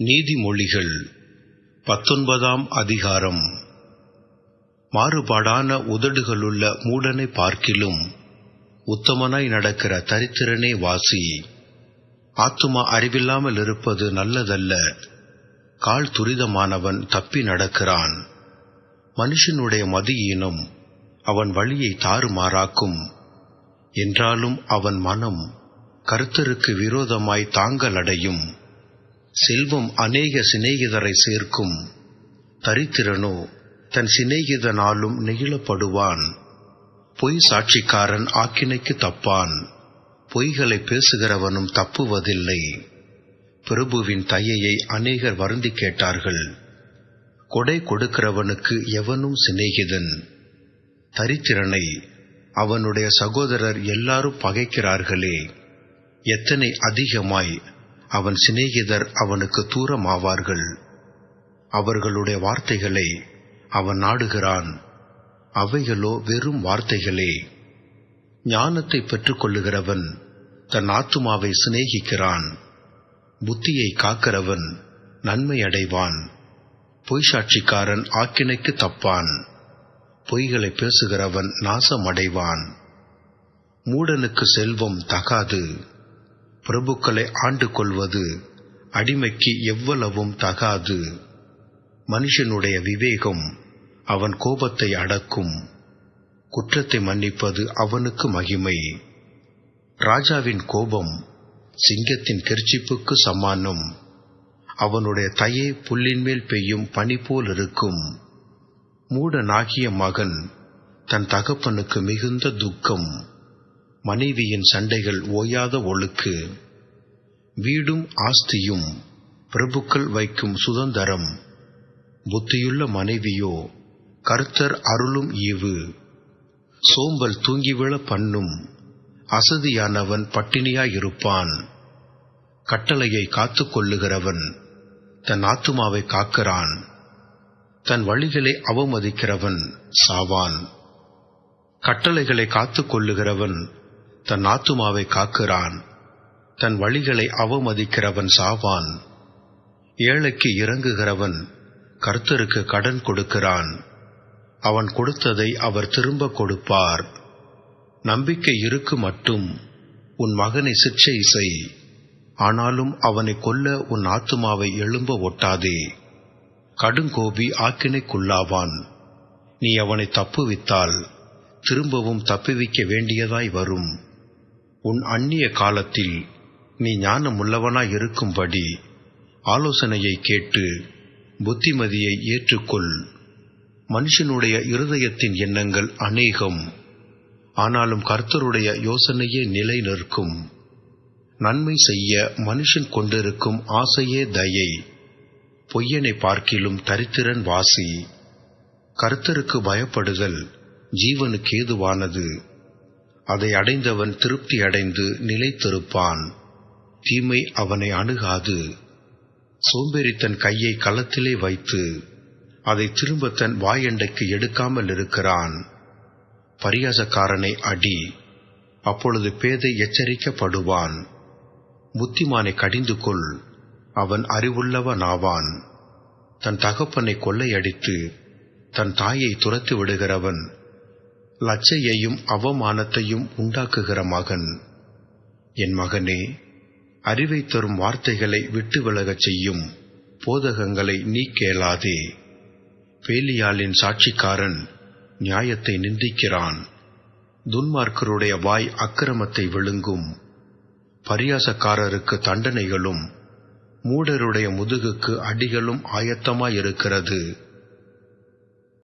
நீதிமொழிகள் பத்தொன்பதாம் அதிகாரம். மாறுபாடான உதடுகளுள்ள மூடனை பார்க்கிலும் உத்தமனாய் நடக்கிற தரித்திரனே வாசி. ஆத்துமா அறிவில்லாமல் இருப்பது நல்லதல்ல. கால் துரிதமானவன் தப்பி நடக்கிறான். மனுஷனுடைய மதியீனம் அவன் வழியை தாறுமாறாக்கும். என்றாலும் அவன் மனம் கருத்தருக்கு விரோதமாய் தாங்கலடையும். செல்வம் அநேக சிநேகிதரை சேர்க்கும் தரித்திரனோ தன் சிநேகிதனாலும் நெகிழப்படுவான். பொய் சாட்சிக்காரன் ஆக்கினைக்கு தப்பான். பொய்களை பேசுகிறவனும் தப்புவதில்லை. பிரபுவின் தையையை அநேகர் வருந்தி கேட்டார்கள். கொடை கொடுக்கிறவனுக்கு எவனும் சிநேகிதன்? தரித்திரனை அவனுடைய சகோதரர் எல்லாரும் பகைக்கிறார்களே. எத்தனை அதிகமாய் அவன் சிநேகிதர் அவனுக்கு தூரமாவார்கள். அவர்களுடைய வார்த்தைகளை அவன் நாடுகிறான். அவைகளோ வெறும் வார்த்தைகளே. ஞானத்தை பெற்றுக்கொள்ளுகிறவன் தன் ஆத்துமாவை சிநேகிக்கிறான். புத்தியை காக்கிறவன் நன்மை அடைவான் பொய்சாட்சிக்காரன் ஆக்கினைக்கு தப்பான். பொய்களை பேசுகிறவன் நாசமடைவான். மூடனுக்கு செல்வம் தகாது. பிரபுக்களை ஆண்டு கொள்வது அடிமைக்கு எவ்வளவும் தகாது. மனுஷனுடைய விவேகம் அவன் கோபத்தை அடக்கும். குற்றத்தை மன்னிப்பது அவனுக்கு மகிமை. ராஜாவின் கோபம் சிங்கத்தின் கெர்ச்சிப்புக்கு சமானம். அவனுடைய தயை புல்லின் மேல் பெய்யும் பனி போல் இருக்கும். மூடனாகிய மகன் தன் தகப்பனுக்கு மிகுந்த துக்கம். மனைவியின் சண்டைகள் ஓயாத ஒழுக்கு. வீடும் ஆஸ்தியும் பிரபுக்கள் வைக்கும் சுதந்திரம். புத்தியுள்ள மனைவியோ கர்த்தர் அருளும் ஈவு. சோம்பல் தூங்கிவிழ பண்ணும். அசதியானவன் பட்டினியாயிருப்பான். கட்டளையை காத்து கொள்ளுகிறவன் தன் ஆத்துமாவை காக்கிறான். தன் வழிகளை அவமதிக்கிறவன் சாவான். கட்டளைகளை காத்து கொள்ளுகிறவன் தன் ஆத்துமாவை காக்கிறான். தன் வழிகளை அவமதிக்கிறவன் சாவான். ஏழைக்கு இறங்குகிறவன் கர்த்தருக்கு கடன் கொடுக்கிறான். அவன் கொடுத்ததை அவர் திரும்ப கொடுப்பார். நம்பிக்கை இருக்கு மட்டும் உன் மகனை சிற்சை செய். ஆனாலும் அவனை கொல்ல உன் ஆத்துமாவை எழும்ப ஒட்டாதே. கடுங்கோபி ஆக்கினைக்குள்ளாவான். நீ அவனை தப்புவித்தால் திரும்பவும் தப்புவிக்க வேண்டியதாய் வரும். உன் அந்நிய காலத்தில் நீ ஞானமுள்ளவனாய் இருக்கும்படி ஆலோசனையை கேட்டு புத்திமதியை ஏற்றுக்கொள். மனுஷனுடைய இருதயத்தின் எண்ணங்கள் அநேகம். ஆனாலும் கர்த்தருடைய யோசனையே நிலை நிற்கும் நன்மை செய்ய மனுஷன் கொண்டிருக்கும் ஆசையே தயை. பொய்யனை பார்க்கிலும் தரித்திரன் வாசி. கர்த்தருக்கு பயப்படுதல் ஜீவனுக்கு ஏதுவானது அதை அடைந்தவன் திருப்தி அடைந்து நிலைத்திருப்பான். தீமை அவனை அணுகாது. சோம்பேறி தன் கையை களத்திலே வைத்து அதை திரும்ப தன் வாயண்டைக்கு எடுக்காமல் இருக்கிறான். பரியாசக்காரனை அடி அப்பொழுது பேதை எச்சரிக்கப்படுவான். புத்திமானை கடிந்து கொள் அவன் அறிவுள்ளவனாவான். தன் தகப்பனை கொள்ளையடித்து தன் தாயை துரத்து விடுகிறவன் லச்சையையும் அவமானத்தையும் உண்டாக்குகிற மகன். என் மகனே அறிவை தரும் வார்த்தைகளை விட்டு விலகச் செய்யும் போதகங்களை நீ கேளாதே. பேலியாளின் சாட்சிக்காரன் நியாயத்தை நிந்திக்கிறான். துன்மார்க்கருடைய வாய் அக்கிரமத்தை விழுங்கும். பரியாசக்காரருக்கு தண்டனைகளும் மூடருடைய முதுகுக்கு அடிகளும் ஆயத்தமாயிருக்கிறது.